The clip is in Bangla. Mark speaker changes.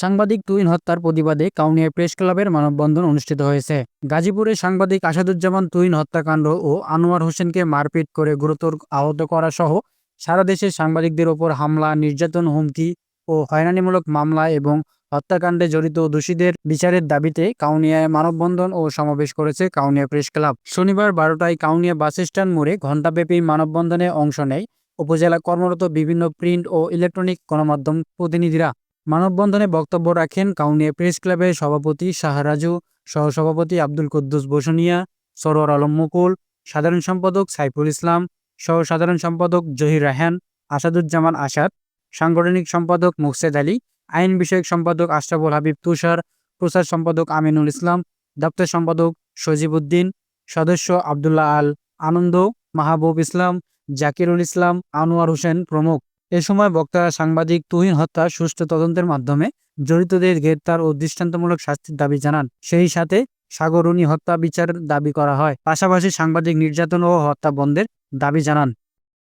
Speaker 1: সাংবাদিক তুহিন হত্যার প্রতিবাদে কাউনিয়া প্রেস ক্লাবের মানববন্ধন অনুষ্ঠিত হয়েছে। গাজীপুরে সাংবাদিক আসাদুজ্জামান তুহিন হত্যাকাণ্ড ও আনোয়ার হোসেনকে মারপিট করে গুরুতর আহত করা সহ সারা দেশে সাংবাদিকদের ওপর হামলা, নির্যাতন, হুমকি ও হয়রানিমূলক মামলা এবং হত্যাকাণ্ডে জড়িত দোষীদের বিচারের দাবিতে কাউনিয়ায় মানববন্ধন ও সমাবেশ করেছে কাউনিয়া প্রেস ক্লাব। শনিবার বারোটায় কাউনিয়া বাস স্ট্যান্ড মোড়ে ঘণ্টাব্যাপী মানববন্ধনে অংশ নেয় উপজেলা কর্মরত বিভিন্ন প্রিন্ট ও ইলেকট্রনিক গণমাধ্যম প্রতিনিধিরা। মানববন্ধনে বক্তব্য রাখেন কাউনিয়া প্রেস ক্লাবের সভাপতি শাহরাজু, সহসভাপতি আব্দুল কুদ্দুস বসুনিয়া, সরোয়ার আলম মুকুল, সাধারণ সম্পাদক সাইফুল ইসলাম সহ সাধারণ সম্পাদক জহির রাহান আসাদুজ্জামান আসাদ, সাংগঠনিক সম্পাদক মুকসেদ আলী, আইন বিষয়ক সম্পাদক আশরাফুল হাবিব তুষার প্রচার সম্পাদক আমিনুল ইসলাম, দপ্তর সম্পাদক সজিব উদ্দিন, সদস্য আবদুল্লাহ আল আনন্দ, মাহবুব ইসলাম, জাকিরুল ইসলাম, আনোয়ার হোসেন প্রমুখ। এ সময় বক্তারা সাংবাদিক তুহিন হত্যা সুষ্ঠু তদন্তের মাধ্যমে জড়িতদের গ্রেপ্তার ও দৃষ্টান্তমূলক শাস্তির দাবি জানান। সেই সাথে সাগরণী হত্যা বিচার দাবি করা হয়। পাশাপাশি সাংবাদিক নির্যাতন ও হত্যা বন্ধের দাবি জানান।